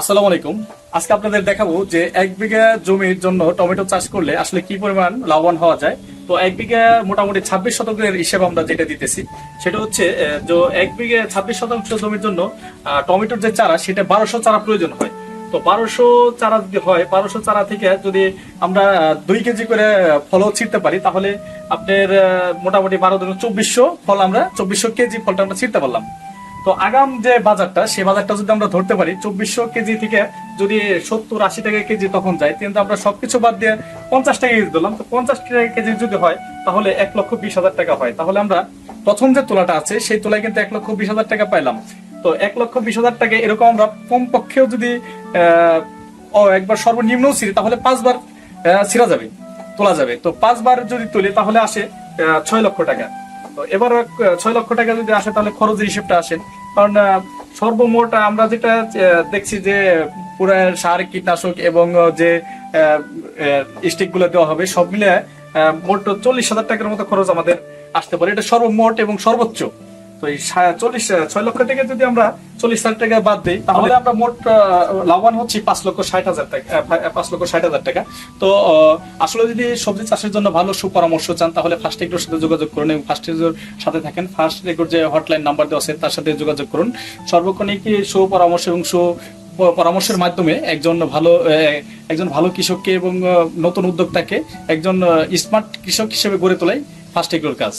আসসালামু আলাইকুম। আজকে আপনাদের দেখাবো যে এক বিঘা জমির জন্য টমেটো চাষ করলে আসলে কি পরিমাণ লাভবান হওয়া যায়। তো এক বিঘা মোটামুটি ছাব্বিশ শতকের হিসেব আমরা যেটা দিতেছি, সেটা হচ্ছে যে এক বিঘা ছাব্বিশ শতাংশ জমির জন্য টমেটোর যে চারা, সেটা বারোশো চারা প্রয়োজন হয়। তো বারোশো চারা যদি হয়, বারোশো চারা থেকে যদি আমরা দুই কেজি করে ফলও ছিঁড়তে পারি, তাহলে আপনার মোটামুটি বারো ধরুন চব্বিশশো ফল আমরা, চব্বিশশো কেজি ফলটা আমরা ছিঁড়তে পারলাম। তো আগাম যে বাজারটা, সেই বাজারটা যদি আমরা ধরতে পারি, চব্বিশশো কেজি থেকে যদি সত্তর, আশি টাকা কেজি তখন যায়, কিন্তু আমরা সবকিছু বাদ দিয়ে পঞ্চাশ টাকা কেজি দিলাম তো পঞ্চাশ টাকা কেজি যদি হয়, তাহলে এক লক্ষ বিশ হাজার টাকা হয়। তাহলে আমরা প্রথম যে তোলাটা আছে, সেই তোলায় কিন্তু এক লক্ষ বিশ হাজার টাকা পাইলাম। তো এক লক্ষ বিশ হাজার টাকা এরকম আমরা কমপক্ষেও যদি একবার সর্বনিম্ন ছিঁড়ি, তাহলে পাঁচবার ছিঁড়া যাবে, তোলা যাবে। তো পাঁচবার যদি তুলি, তাহলে আসে ছয় লক্ষ টাকা। তো এবার ছয় লক্ষ টাকা যদি আসে, তাহলে খরচের হিসেবটা আসেন কারণ সর্বমোট আমরা যেটা দেখছি যে, পুরো সার, কীটনাশক এবং যে স্টিকগুলো দেওয়া হবে, সব মিলে মোট চল্লিশ হাজার টাকার মতো খরচ আমাদের আসতে পারে। এটা সর্বমোট এবং সর্বোচ্চ। তো এই সা- চল্লিশ ছয় লক্ষ থেকে যদি আমরা চল্লিশ হাজার টাকা বাদ দিই তাহলে আমরা মোট লাভবান হচ্ছি পাঁচ লক্ষ ষাট হাজার টাকা পাঁচ লক্ষ ষাট হাজার টাকা। তো আসলে যদি সবজি চাষের জন্য ভালো সুপরামর্শ চান তাহলে ফার্স্ট এগ্রোর সাথে যোগাযোগ করুন এবং ফার্স্ট এগ্রোর সাথে থাকেন। ফার্স্ট এগ্রোর যে হটলাইন নাম্বার দেওয়া আছে তার সাথে যোগাযোগ করুন। সর্বক্ষণিক সুপরামর্শ এবং সু পরামর্শের মাধ্যমে একজন ভালো একজন ভালো কৃষককে এবং নতুন উদ্যোক্তাকে একজন স্মার্ট কৃষক হিসেবে গড়ে তোলাই ফার্স্ট এগ্রোর কাজ।